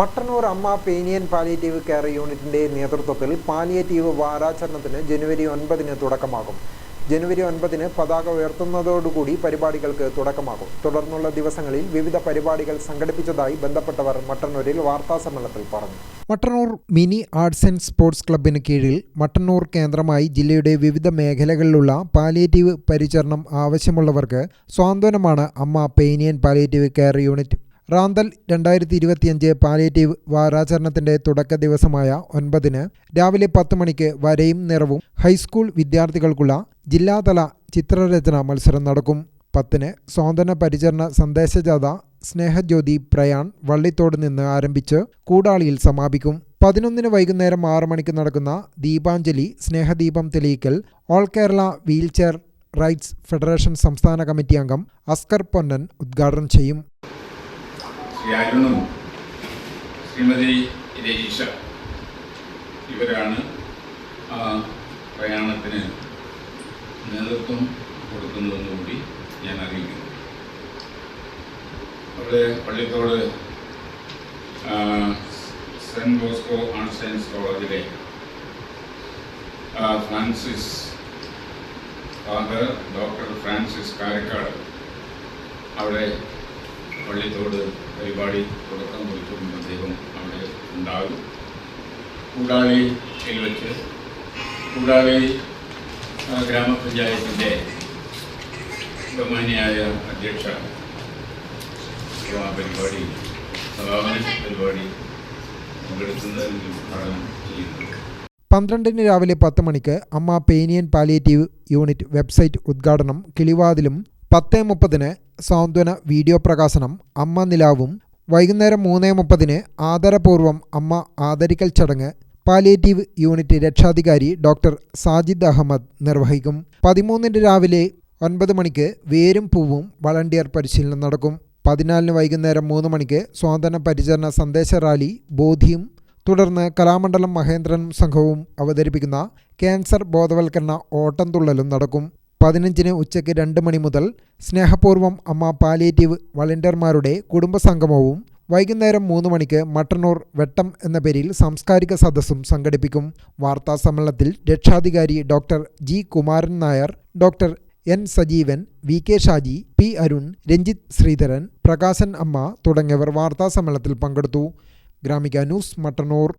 മട്ടന്നൂർ അമ്മ പേനിയൻ palliative care യൂണിറ്റിന്റെ നേതൃത്വത്തിൽ പാലിയേറ്റീവ് വാരാചരണത്തിന് ജനുവരി ഒൻപതിന് തുടക്കമാകും. ജനുവരി ഒൻപതിന് പതാക ഉയർത്തുന്നതോടുകൂടി പരിപാടികൾക്ക് തുടക്കമാകും. തുടർന്നുള്ള ദിവസങ്ങളിൽ വിവിധ പരിപാടികൾ സംഘടിപ്പിച്ചതായി ബന്ധപ്പെട്ടവർ മട്ടന്നൂരിൽ വാർത്താസമ്മേളനത്തിൽ പറഞ്ഞു. Mattannur mini arts and sports ക്ലബിന് കീഴിൽ മട്ടന്നൂർ കേന്ദ്രമായി ജില്ലയുടെ വിവിധ മേഖലകളിലുള്ള പാലിയേറ്റീവ് പരിചരണം ആവശ്യമുള്ളവർക്ക് സ്വാന്തനമാണ് അമ്മ പേനിയൻ പാലിയേറ്റീവ് കെയർ യൂണിറ്റ്. റാന്തൽ രണ്ടായിരത്തി ഇരുപത്തിയഞ്ച് പാലിയേറ്റീവ് വാരാചരണത്തിന്റെ തുടക്ക ദിവസമായ ഒൻപതിന് രാവിലെ പത്ത് മണിക്ക് വരയും നിറവും ഹൈസ്കൂൾ വിദ്യാർത്ഥികൾക്കുള്ള ജില്ലാതല ചിത്രരചന മത്സരം നടക്കും. പത്തിന് സ്വാതന്ത്ര്യ പരിചരണ സന്ദേശജാഥ സ്നേഹജ്യോതി പ്രയാൺ വള്ളിത്തോട് നിന്ന് ആരംഭിച്ച് കൂടാളിയിൽ സമാപിക്കും. പതിനൊന്നിന് വൈകുന്നേരം ആറു മണിക്ക് നടക്കുന്ന ദീപാഞ്ജലി സ്നേഹദീപം തെളിയിക്കൽ all Kerala wheelchair rights federation സംസ്ഥാന കമ്മിറ്റി അംഗം അസ്കർ പൊന്നൻ ഉദ്ഘാടനം ചെയ്യും. ശ്രീ അരുണും ശ്രീമതി രജീഷ. ഇവരാണ് ആ പ്രയാണത്തിന് നേതൃത്വം കൊടുക്കുന്നതെന്ന് കൂടി ഞാൻ അറിയിക്കുന്നു. അവിടെ Pallithodu saint saint Bosco arts science കോളേജിലെ Francis father doctor Francis Karakkad അവിടെ പള്ളിത്തോട് പരിപാടി തുടക്കം കുറിച്ചുകൊണ്ട് അദ്ദേഹം അവിടെ ഉണ്ടാകും. കൂടാളിയിൽ വെച്ച് കൂടാളി ഗ്രാമപഞ്ചായത്തിന്റെ ബഹുമാനിയായ അധ്യക്ഷ ആ പരിപാടി സമാപന പരിപാടി പങ്കെടുക്കുന്നതിന് ഉദ്ഘാടനം ചെയ്യുന്നു. പന്ത്രണ്ടിന് രാവിലെ പത്ത് മണിക്ക് അമ്മ പേനിയൻ പാലിയേറ്റീവ് യൂണിറ്റ് വെബ്സൈറ്റ് ഉദ്ഘാടനം കിളിവാതിലും പത്ത് മുപ്പതിന് സാന്ത്വന വീഡിയോ പ്രകാശനം അമ്മ നിലാവും. വൈകുന്നേരം മൂന്ന് മുപ്പതിന് ആദരപൂർവം അമ്മ ആദരിക്കൽ ചടങ്ങ് പാലിയേറ്റീവ് യൂണിറ്റ് രക്ഷാധികാരി ഡോക്ടർ സാജിദ് അഹമ്മദ് നിർവഹിക്കും. പതിമൂന്നിന് രാവിലെ ഒൻപത് മണിക്ക് വേരും പൂവും വളണ്ടിയർ പരിശീലനം നടക്കും. പതിനാലിന് വൈകുന്നേരം മൂന്ന് മണിക്ക് സ്വാതന്ത്ര്യ പരിചരണ സന്ദേശ റാലി ബോധിയും. തുടർന്ന് കലാമണ്ഡലം മഹേന്ദ്രൻ സംഘവും അവതരിപ്പിക്കുന്ന ക്യാൻസർ ബോധവൽക്കരണ ഓട്ടംതുള്ളലും നടക്കും. പതിനഞ്ചിന് ഉച്ചയ്ക്ക് രണ്ട് മണി മുതൽ സ്നേഹപൂർവം അമ്മ പാലിയേറ്റീവ് വളണ്ടിയർമാരുടെ കുടുംബസംഗമവും വൈകുന്നേരം മൂന്ന് മണിക്ക് മട്ടന്നൂർ വെട്ടം എന്ന പേരിൽ സാംസ്കാരിക സദസ്സും സംഘടിപ്പിക്കും. വാർത്താ സമ്മേളനത്തിൽ രക്ഷാധികാരി doctor G Kumaran Nair doctor N Sajeevan V K Shaji P Arun Ranjith Sreedharan Prakashan അമ്മ തുടങ്ങിയവർ വാർത്താ സമ്മേളനത്തിൽ പങ്കെടുത്തു. ഗ്രാമിക ന്യൂസ് മട്ടന്നൂർ.